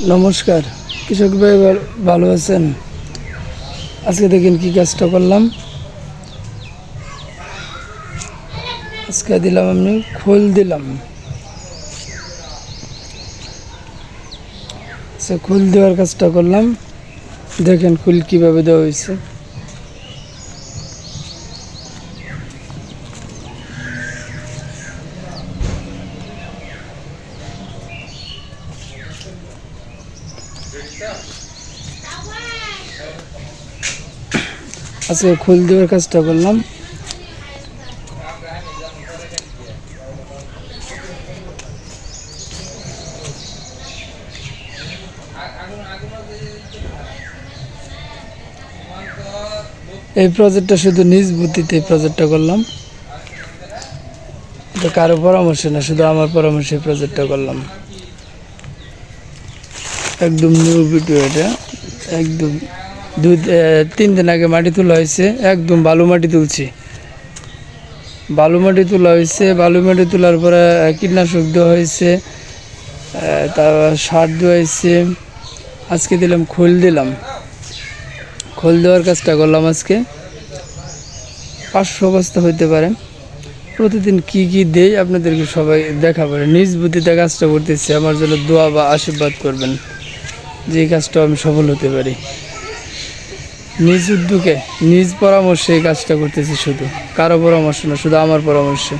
নমস্কার। কৃষক ভাই ভাল- আছেন? আজকে দেখেন কি কাজটা করলাম। আজকে দিলাম আমি খোল দিলাম। খোল দেওয়ার কাজটা করলাম। দেখেন খুল কীভাবে দেওয়া হয়েছে। আজকে খোল দেওয়ার কাজটা করলাম। এই প্রজেক্টটা শুধু নিজ বুদ্ধিতে এই প্রজেক্টটা করলাম। কারও পরামর্শ না, শুধু আমার পরামর্শে প্রজেক্টটা করলাম। একদম নিউ ভিডিও এটা। একদম দুই তিন দিন আগে মাটি তোলা হয়েছে, একদম বালু মাটি তুলছি। বালু মাটি তোলা হয়েছে, বালু মাটি তোলার পরে কীটনাশক দেওয়া হয়েছে তারপর সার দেওয়া হয়েছে। আজকে দিলাম খোল দিলাম। খোল দেওয়ার কাজটা করলাম আজকে। পাঁচশো বস্তা হইতে পারে। প্রতিদিন কি কি দেই আপনাদেরকে সবাই দেখাবো। নিজ বুদ্ধিতে কাজটা করতেছি। আমার জন্য দোয়া বা আশীর্বাদ করবেন। যে কাজটা আমি সফল হতে পারি। নিজ উদ্যোগে, নিজ পরামর্শে এই কাজটা করতেছি শুধু। কারও পরামর্শ না, শুধু আমার পরামর্শে।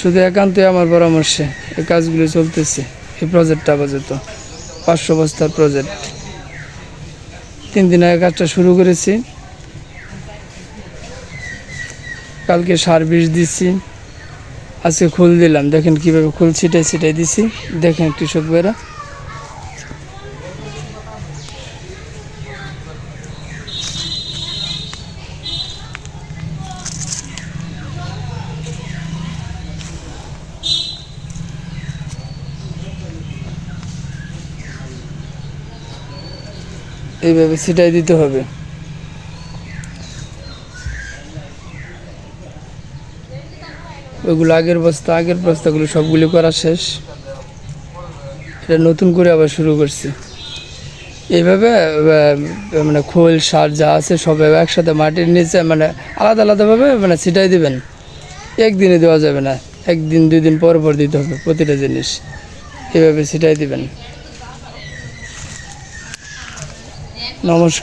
শুধু একান্তই আমার পরামর্শে এই কাজগুলি চলতেছে। এই প্রজেক্টটা আপাতত। পাঁচশো বস্তার প্রজেক্ট তিন দিন আগে কাজটা শুরু করেছি। কালকে সার্ভিস দিচ্ছি আজকে খুল দিলাম। দেখেন কীভাবে খুল ছিটাই ছিটাই দিছি। দেখেন কৃষক ভাইরা। এইভাবে ছিটাই দিতে হবে। ওইগুলো আগের বস্তা, আগের বস্তাগুলো সবগুলো করা শেষ। এটা নতুন করে আবার শুরু করছি। এইভাবে মানে খোল, সার যা আছে সব একসাথে মাটির নিচে মানে আলাদা আলাদাভাবে মানে ছিটাই দিবেন। একদিনে দেওয়া যাবে না। একদিন, দুই দিন পর পর দিতে হবে প্রতিটা জিনিস। এভাবে ছিটাই দিবেন। নমস্কার।